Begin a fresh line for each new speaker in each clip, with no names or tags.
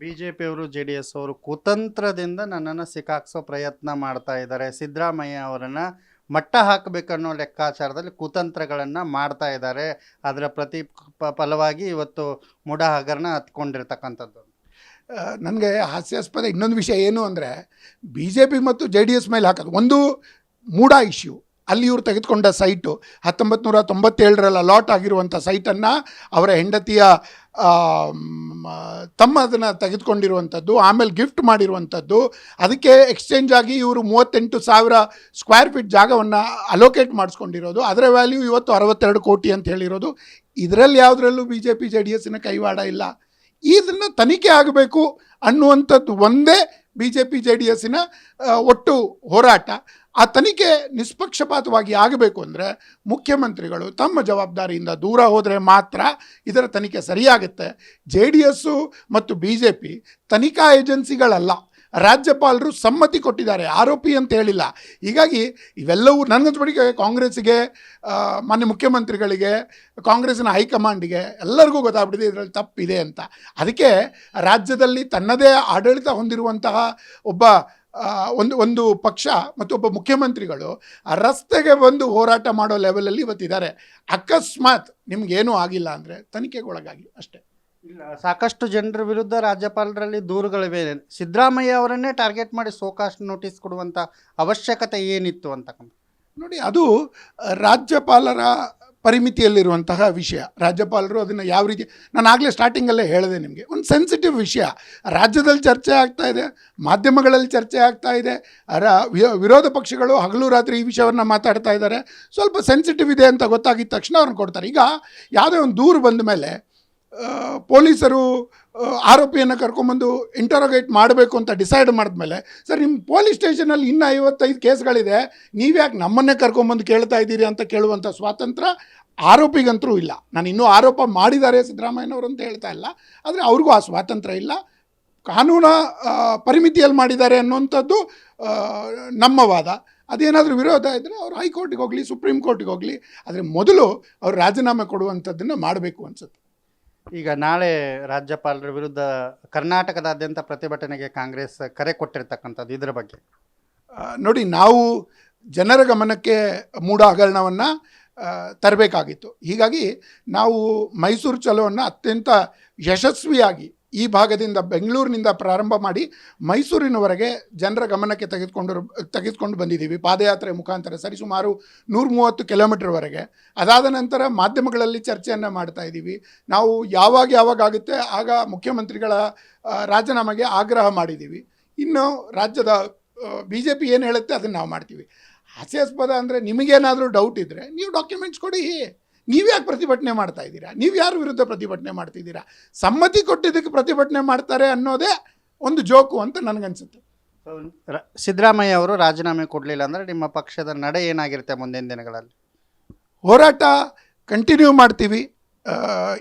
B J ಪಿಯವರು J D S ಅವರು ಕುತಂತ್ರದಿಂದ ನನ್ನನ್ನು ಸಿಕ್ಕಾಕ್ಸೋ ಪ್ರಯತ್ನ ಮಾಡ್ತಾ ಇದ್ದಾರೆ. ಸಿದ್ದರಾಮಯ್ಯ ಅವರನ್ನು ಮಟ್ಟ ಹಾಕಬೇಕನ್ನೋ ಲೆಕ್ಕಾಚಾರದಲ್ಲಿ ಕುತಂತ್ರಗಳನ್ನು ಮಾಡ್ತಾ ಇದ್ದಾರೆ. ಅದರ ಪ್ರತಿ ಫಲವಾಗಿ ಇವತ್ತು ಮುಡ ಹಗರಣ ಹತ್ಕೊಂಡಿರ್ತಕ್ಕಂಥದ್ದು
ನನಗೆ ಹಾಸ್ಯಾಸ್ಪದ ಇನ್ನೊಂದು ವಿಷಯ ಏನು ಅಂದರೆ ಬಿ ಜೆ ಪಿ ಮತ್ತು ಜೆ ಡಿ ಎಸ್ ಮೇಲೆ ಹಾಕೋದು. ಒಂದು ಮೂಡ ಇಶ್ಯೂ ಅಲ್ಲಿ ಇವರು ತೆಗೆದುಕೊಂಡ ಸೈಟು. ಹತ್ತೊಂಬತ್ತು ನೂರ ತೊಂಬತ್ತೇಳರಲ್ಲಿ ಅಲಾಟ್ ಆಗಿರುವಂಥ ಸೈಟನ್ನು ಅವರ ಹೆಂಡತಿಯ ತಮ್ಮ ಅದನ್ನು ತೆಗೆದುಕೊಂಡಿರುವಂಥದ್ದು, ಆಮೇಲೆ ಗಿಫ್ಟ್ ಮಾಡಿರುವಂಥದ್ದು. ಅದಕ್ಕೆ ಎಕ್ಸ್ಚೇಂಜ್ ಆಗಿ ಇವರು ಮೂವತ್ತೆಂಟು ಸಾವಿರ ಸ್ಕ್ವೇರ್ ಫೀಟ್ ಜಾಗವನ್ನು ಅಲೋಕೇಟ್ ಮಾಡಿಸ್ಕೊಂಡಿರೋದು. ಅದರ ವ್ಯಾಲ್ಯೂ ಇವತ್ತು ಅರವತ್ತೆರಡು ಕೋಟಿ ಅಂತ ಹೇಳಿರೋದು. ಇದರಲ್ಲಿ ಯಾವುದರಲ್ಲೂ B J P J D ಎಸ್ಸಿನ ಕೈವಾಡ ಇಲ್ಲ. ಇದನ್ನು ತನಿಖೆ ಆಗಬೇಕು ಅನ್ನುವಂಥದ್ದು ಒಂದೇ B J P J D ಎಸ್ಸಿನ ಒಟ್ಟು ಹೋರಾಟ. ಆ ತನಿಖೆ ನಿಷ್ಪಕ್ಷಪಾತವಾಗಿ ಆಗಬೇಕು ಅಂದರೆ ಮುಖ್ಯಮಂತ್ರಿಗಳು ತಮ್ಮ ಜವಾಬ್ದಾರಿಯಿಂದ ದೂರ ಹೋದರೆ ಮಾತ್ರ ಇದರ ತನಿಖೆ ಸರಿಯಾಗುತ್ತೆ. ಜೆ ಡಿ ಎಸ್ಸು ಮತ್ತು ಬಿ ಜೆ ಪಿ ತನಿಖಾ ಏಜೆನ್ಸಿಗಳಲ್ಲ. ರಾಜ್ಯಪಾಲರು ಸಮ್ಮತಿ ಕೊಟ್ಟಿದ್ದಾರೆ. ಆರೋಪಿ ಅಂತ ಹೇಳಿಲ್ಲ. ಹೀಗಾಗಿ ಇವೆಲ್ಲವೂ ನನಗನ್ಸ್ಬಿಟ್ಟಿಗೆ ಕಾಂಗ್ರೆಸ್ಸಿಗೆ ಮಾನ್ಯ ಮುಖ್ಯಮಂತ್ರಿಗಳಿಗೆ ಕಾಂಗ್ರೆಸ್ನ ಹೈಕಮಾಂಡಿಗೆ ಎಲ್ಲರಿಗೂ ಗೊತ್ತಾಗ್ಬಿಟ್ಟಿದೆ ಇದರಲ್ಲಿ ತಪ್ಪಿದೆ ಅಂತ. ಅದಕ್ಕೆ ರಾಜ್ಯದಲ್ಲಿ ತನ್ನದೇ ಆಡಳಿತ ಹೊಂದಿರುವಂತಹ ಒಬ್ಬ ಒಂದು ಒಂದು ಪಕ್ಷ ಮತ್ತು ಒಬ್ಬ ಮುಖ್ಯಮಂತ್ರಿಗಳು ಆ ರಸ್ತೆಗೆ ಬಂದು ಹೋರಾಟ ಮಾಡೋ ಲೆವೆಲಲ್ಲಿ ಇವತ್ತಿದ್ದಾರೆ. ಅಕಸ್ಮಾತ್ ನಿಮ್ಗೇನೂ ಆಗಿಲ್ಲ ಅಂದರೆ ತನಿಖೆಗೊಳಗಾಗಿ ಅಷ್ಟೇ.
ಇಲ್ಲ ಸಾಕಷ್ಟು ಜನರ ವಿರುದ್ಧ ರಾಜ್ಯಪಾಲರಲ್ಲಿ ದೂರುಗಳಿವೆ. ಸಿದ್ದರಾಮಯ್ಯ ಅವರನ್ನೇ ಟಾರ್ಗೆಟ್ ಮಾಡಿ ಸೋಕಾಸ್ಟ್ ನೋಟಿಸ್ ಕೊಡುವಂಥ ಅವಶ್ಯಕತೆ ಏನಿತ್ತು ಅಂತಕ್ಕಂಥ
ನೋಡಿ ಅದು ರಾಜ್ಯಪಾಲರ ಪರಿಮಿತಿಯಲ್ಲಿರುವಂತಹ ವಿಷಯ. ರಾಜ್ಯಪಾಲರು ಅದನ್ನು ಯಾವ ರೀತಿ, ನಾನು ಆಗಲೇ ಸ್ಟಾರ್ಟಿಂಗಲ್ಲೇ ಹೇಳಿದೆ ನಿಮಗೆ. ಒಂದು ಸೆನ್ಸಿಟಿವ್ ವಿಷಯ. ರಾಜ್ಯದಲ್ಲಿ ಚರ್ಚೆ ಆಗ್ತಾ ಇದೆ, ಮಾಧ್ಯಮಗಳಲ್ಲಿ ಚರ್ಚೆ ಆಗ್ತಾ ಇದೆ ವಿರೋಧ ಪಕ್ಷಗಳು ಹಗಲು ರಾತ್ರಿ ಈ ವಿಷಯವನ್ನು ಮಾತಾಡ್ತಾ ಇದ್ದಾರೆ ಸ್ವಲ್ಪ ಸೆನ್ಸಿಟಿವ್ ಇದೆ ಅಂತ ಗೊತ್ತಾಗಿದ್ದ ತಕ್ಷಣ ಅವ್ರನ್ನ ಕೊಡ್ತಾರೆ. ಈಗ ಯಾವುದೇ ಒಂದು ದೂರು ಬಂದ ಮೇಲೆ ಪೊಲೀಸರು ಆರೋಪಿಯನ್ನು ಕರ್ಕೊಂಬಂದು ಇಂಟರೋಗೇಟ್ ಮಾಡಬೇಕು ಅಂತ ಡಿಸೈಡ್ ಮಾಡಿದ್ಮೇಲೆ, ಸರ್ ನಿಮ್ಮ ಪೊಲೀಸ್ ಸ್ಟೇಷನಲ್ಲಿ ಇನ್ನೂ ಐವತ್ತೈದು ಕೇಸ್ಗಳಿದೆ ನೀವ್ಯಾಕೆ ನಮ್ಮನ್ನೇ ಕರ್ಕೊಂಬಂದು ಕೇಳ್ತಾ ಇದ್ದೀರಿ ಅಂತ ಕೇಳುವಂಥ ಸ್ವಾತಂತ್ರ್ಯ ಆರೋಪಿಗಂತರೂ ಇಲ್ಲ. ನಾನು ಇನ್ನೂ ಆರೋಪ ಮಾಡಿದ್ದಾರೆ ಸಿದ್ದರಾಮಯ್ಯನವರು ಅಂತ ಹೇಳ್ತಾ ಇಲ್ಲ. ಆದರೆ ಅವ್ರಿಗೂ ಆ ಸ್ವಾತಂತ್ರ್ಯ ಇಲ್ಲ. ಕಾನೂನ ಪರಿಮಿತಿಯಲ್ಲಿ ಮಾಡಿದ್ದಾರೆ ಅನ್ನುವಂಥದ್ದು ನಮ್ಮ ವಾದ. ಅದೇನಾದರೂ ವಿರೋಧ ಇದ್ದರೆ ಅವರು ಹೈಕೋರ್ಟಿಗೆ ಹೋಗಲಿ, ಸುಪ್ರೀಂ ಕೋರ್ಟಿಗೆ ಹೋಗಲಿ. ಆದರೆ ಮೊದಲು ಅವರು ರಾಜೀನಾಮೆ ಕೊಡುವಂಥದ್ದನ್ನು ಮಾಡಬೇಕು ಅನ್ಸುತ್ತೆ.
ಈಗ ನಾಳೆ ರಾಜ್ಯಪಾಲರ ವಿರುದ್ಧ ಕರ್ನಾಟಕದಾದ್ಯಂತ ಪ್ರತಿಭಟನೆಗೆ ಕಾಂಗ್ರೆಸ್ ಕರೆ ಕೊಟ್ಟಿರ್ತಕ್ಕಂಥದ್ದು ಇದರ ಬಗ್ಗೆ.
ನೋಡಿ, ನಾವು ಜನರ ಗಮನಕ್ಕೆ ಮೂಢ ಹಗರಣವನ್ನು ತರಬೇಕಾಗಿತ್ತು. ಹೀಗಾಗಿ ನಾವು ಮೈಸೂರು ಚಲೋವನ್ನು ಅತ್ಯಂತ ಯಶಸ್ವಿಯಾಗಿ ಈ ಭಾಗದಿಂದ ಬೆಂಗಳೂರಿನಿಂದ ಪ್ರಾರಂಭ ಮಾಡಿ ಮೈಸೂರಿನವರೆಗೆ ಜನರ ಗಮನಕ್ಕೆ ತೆಗೆದುಕೊಂಡು ತೆಗೆದುಕೊಂಡು ಬಂದಿದ್ದೀವಿ. ಪಾದಯಾತ್ರೆ ಮುಖಾಂತರ ಸರಿಸುಮಾರು ನೂರ ಮೂವತ್ತು ಕಿಲೋಮೀಟರ್ವರೆಗೆ. ಅದಾದ ನಂತರ ಮಾಧ್ಯಮಗಳಲ್ಲಿ ಚರ್ಚೆಯನ್ನು ಮಾಡ್ತಾ ಇದ್ದೀವಿ. ನಾವು ಯಾವಾಗ ಯಾವಾಗ ಆಗುತ್ತೆ, ಆಗ ಮುಖ್ಯಮಂತ್ರಿಗಳ ರಾಜೀನಾಮೆಗೆ ಆಗ್ರಹ ಮಾಡಿದ್ದೀವಿ. ಇನ್ನು ರಾಜ್ಯದ ಬಿ ಜೆ ಪಿ ಏನು ಹೇಳುತ್ತೆ ಅದನ್ನು ನಾವು ಮಾಡ್ತೀವಿ. ಹಾಸ್ಯಾಸ್ಪದ ಅಂದರೆ ನಿಮಗೇನಾದರೂ ಡೌಟ್ ಇದ್ದರೆ ನೀವು ಡಾಕ್ಯುಮೆಂಟ್ಸ್ ಕೊಡಿ. ನೀವು ಯಾಕೆ ಪ್ರತಿಭಟನೆ ಮಾಡ್ತಾ ಇದ್ದೀರಾ? ನೀವು ಯಾರ ವಿರುದ್ಧ ಪ್ರತಿಭಟನೆ ಮಾಡ್ತಿದ್ದೀರಾ? ಸಮ್ಮತಿ ಕೊಟ್ಟಿದ್ದಕ್ಕೆ ಪ್ರತಿಭಟನೆ ಮಾಡ್ತಾರೆ ಅನ್ನೋದೇ ಒಂದು ಜೋಕು ಅಂತ ನನಗನ್ಸುತ್ತೆ.
ಸಿದ್ದರಾಮಯ್ಯ ಅವರು ರಾಜೀನಾಮೆ ಕೊಡಲಿಲ್ಲ ಅಂದರೆ ನಿಮ್ಮ ಪಕ್ಷದ ನಡೆ ಏನಾಗಿರುತ್ತೆ ಮುಂದಿನ ದಿನಗಳಲ್ಲಿ?
ಹೋರಾಟ ಕಂಟಿನ್ಯೂ ಮಾಡ್ತೀವಿ.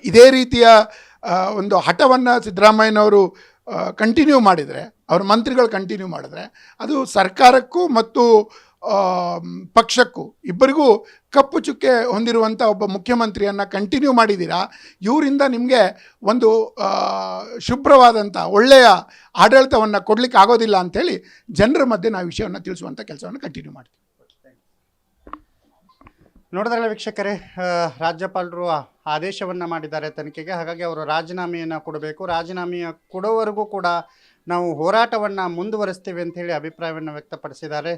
ಇದೇ ರೀತಿಯ ಒಂದು ಹಠವನ್ನು ಸಿದ್ದರಾಮಯ್ಯನವರು ಕಂಟಿನ್ಯೂ ಮಾಡಿದರೆ ಅವ್ರ ಮಂತ್ರಿಗಳು ಕಂಟಿನ್ಯೂ ಮಾಡಿದ್ರೆ ಅದು ಸರ್ಕಾರಕ್ಕೂ ಮತ್ತು ಪಕ್ಷಕ್ಕೂ. ಇಬ್ಬರಿಗೂ ಕಪ್ಪು ಚುಕ್ಕೆ ಹೊಂದಿರುವಂಥ ಒಬ್ಬ ಮುಖ್ಯಮಂತ್ರಿಯನ್ನು ಕಂಟಿನ್ಯೂ ಮಾಡಿದ್ದೀರಾ ಇವರಿಂದ ನಿಮಗೆ ಒಂದು ಶುಭ್ರವಾದಂಥ ಒಳ್ಳೆಯ ಆಡಳಿತವನ್ನು ಕೊಡಲಿಕ್ಕೆ ಆಗೋದಿಲ್ಲ ಅಂಥೇಳಿ ಜನರ ಮಧ್ಯೆ ನಾವು ವಿಷಯವನ್ನು ತಿಳಿಸುವಂಥ ಕೆಲಸವನ್ನು ಕಂಟಿನ್ಯೂ ಮಾಡ್ತೀವಿ.
ನೋಡಿದ್ರಲ್ಲ ವೀಕ್ಷಕರೇ ರಾಜ್ಯಪಾಲರು ಆದೇಶವನ್ನು ಮಾಡಿದ್ದಾರೆ ತನಿಖೆಗೆ. ಹಾಗಾಗಿ ಅವರು ರಾಜೀನಾಮೆಯನ್ನು ಕೊಡಬೇಕು. ರಾಜೀನಾಮೆಯ ಕೊಡೋವರೆಗೂ ಕೂಡ ನಾವು ಹೋರಾಟವನ್ನು ಮುಂದುವರಿಸ್ತೀವಿ ಅಂತ ಹೇಳಿ ಅಭಿಪ್ರಾಯವನ್ನು ವ್ಯಕ್ತಪಡಿಸಿದ್ದಾರೆ.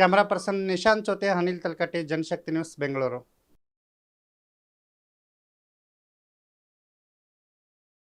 ಕ್ಯಾಮ್ರಾ ಪರ್ಸನ್ ನಿಶಾಂತ್ ಜೊತೆ ಅನಿಲ್ ತಲ್ಕಟ್ಟಿ ಜನಶಕ್ತಿ ನ್ಯೂಸ್ ಬೆಂಗಳೂರು.